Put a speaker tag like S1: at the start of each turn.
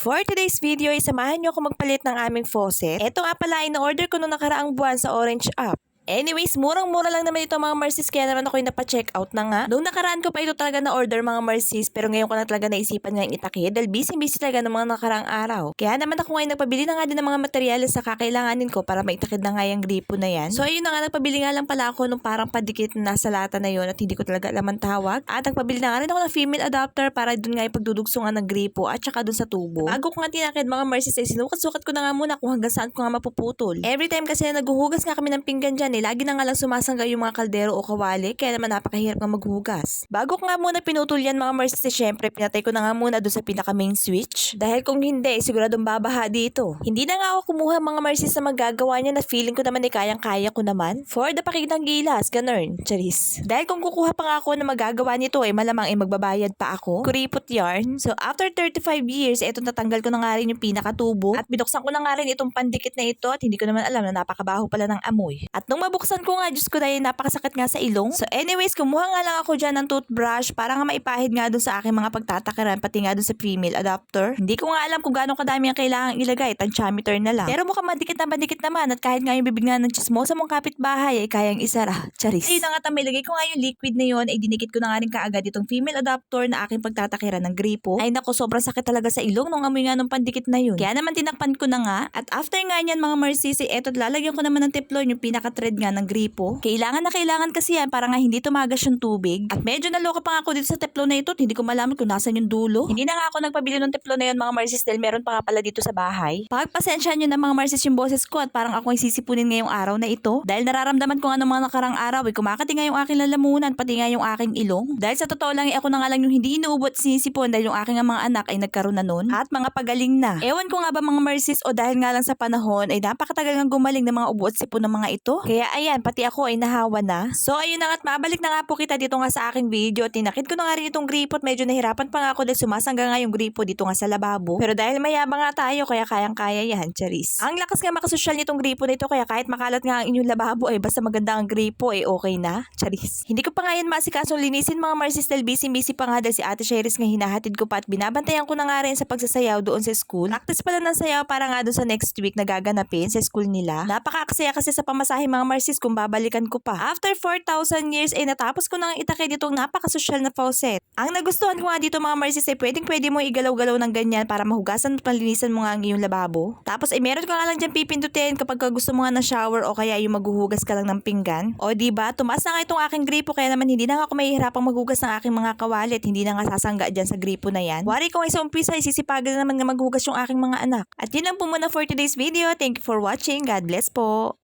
S1: For today's video, isamahan niyo ako magpalit ng aming faucet. Ito nga pala, in-order ko nung nakaraang buwan sa Orange App. Anyways, murang-mura lang naman ito mga Mercies kaya naman ako yung napa-check out na nga. Noong nakaraan ko pa ito talaga na order mga Mercies pero ngayon ko na talaga naisipan nga yung itakid dahil busy-busy talaga ng mga nakaraang araw. Kaya naman ako ngayon nagpabili na nga din ng mga materyales na kakailanganin ko para maitakid na nga yung gripo na yan. So ayun na nga, nagpabili nga lang pala ako nung parang padikit na nasa lata na yun at hindi ko talaga alam ang tawag. At nagpabili na nga rin ako ng female adapter para dun nga ipagdudugsungan ng gripo at saka dun sa tubo. Bago ko nga tinakid mga Mercies ay sinukat-sukat ko na nga muna kung hanggang saan ko nga mapuputol. Every time kasi na naghuhugas nga kami ng pinggan dyan eh, lagi na nga lang sumasangga yung mga kaldero o kawali kaya naman napakahirap nga maghugas. Bago ko nga muna pinutol yan mga Mercies eh, syempre pinatay ko na nga muna doon sa pinaka main switch. Dahil kung hindi, siguradong babaha dito. Hindi na nga ako kumuha mga Mercies na magagawa niya na feeling ko naman eh kayang-kaya ko naman. For the pakitang gilas, ganun, charis. Dahil kung kukuha pa nga ako na magagawa nito eh malamang eh magbabayad pa ako. Kuripot yarn. So after 35 years, eto natanggal ko na nga rin yung pinakatubo at binuksan ko na nga rin itong pandikit na ito at hindi ko naman alam na napakabaho pala ng amoy. At nung mabuksan ko nga, Diyos ko dahil napakasakit nga sa ilong. So anyways, kumuha nga lang ako dyan ng toothbrush para nga maipahid nga dun sa aking mga pagtatakaran pati nga dun sa female adapter. Hindi ko nga alam kung gaano kadami ang kailangan ilagay, tansyameter na lang. Pero mukhang madikit na madikit naman at kahit nga yung bibig nga ng chismosa mong kapitbahay ay kayang isara. Charis. Ayun na nga tamilagay ko nga yung liquid na yun ay dinikit ko na nga rin kaagad itong female adapter na aking pagtatakiran ng gripo. Ay nako, sobrang sakit talaga sa ilong nung amoy nga nung pandikit na yun. Kaya naman tinakpan ko na nga at after nga niyan mga marsisi, eto lalagyan ko naman ng teflon yung pinaka-thread nga ng gripo. Kailangan na kailangan kasi yan para nga hindi tumagas yung tubig. At medyo naloka pa nga ako dito sa teflon na ito hindi ko malaman kung nasan yung dulo. Hindi na nga ako nagpabili ng teflon na yun mga marsis dahil meron pa nga pala dito sa bahay. Pagpasensya nyo na mga marsis yung boses ko at parang ako ay sisipunin ngayong araw na ito. Dahil nararamdaman ko nga ng mga nakarang araw ay kumakati nga yung aking lalamunan pati nga yung aking ilong. Dahil sa totoo lang eh, ako na nga lang yung hindi inuubot sinisipon dahil yung aking mga anak ay nagkaroon na nun at mga pagaling na. Ewan ko nga ba mga marsis o dahil nga lang sa panahon ay napakatagal nga gumaling ng mga ubo at sipon ng mga ito. Kaya ayan, pati ako ay nahawa na. So ayun na at mabalik na nga po kita dito nga sa aking video. Tinakid ko na nga rin itong gripo at medyo nahirapan pa nga ako dahil sumasangga nga yung gripo dito nga sa lababo. Pero dahil mayabang nga tayo kaya kayang-kaya yan, charis. Ang lakas nga makasosyal nitong gripo nito kaya kahit makalat nga ang inyong lababo ay basta maganda ang gripo ay okay na, charis. Hindi ko pa nga yan maasikasong linisin mga Marcis dahil busy-busy pa nga dahil si Ate Sheris nga hinahatid ko pa at binabantayan ko na nga rin sa pagsasayaw doon sa school. Practice pala ng sayaw para nga doon sa next week na gaganapin sa school nila. Napakaaksaya kasi sa pamasahe mga Marcis kung babalikan ko pa. After 4,000 years ay natapos ko nang itakay ditong napakasosyal na faucet. Ang nagustuhan ko nga dito mga Marcis ay pwedeng pwede mo igalaw-galaw ng ganyan para mahugasan at palinisan mo nga ang iyong lababo. Tapos ay meron ka nga lang dyan pipindutin kapag ka gusto mo nga ng shower o kaya yung maghuhugas ka lang ng pinggan. O di ba tumaas na nga itong aking gripo kaya naman hindi na nga ako mahihirapang maghugas ng aking mga kawalit. Hindi na nga sasangga dyan sa gripo na yan. Wari ko nga sa umpisa ay sisipagan na naman nga maghugas yung aking mga anak. At yun lang po muna for today's video. Thank you for watching. God bless po.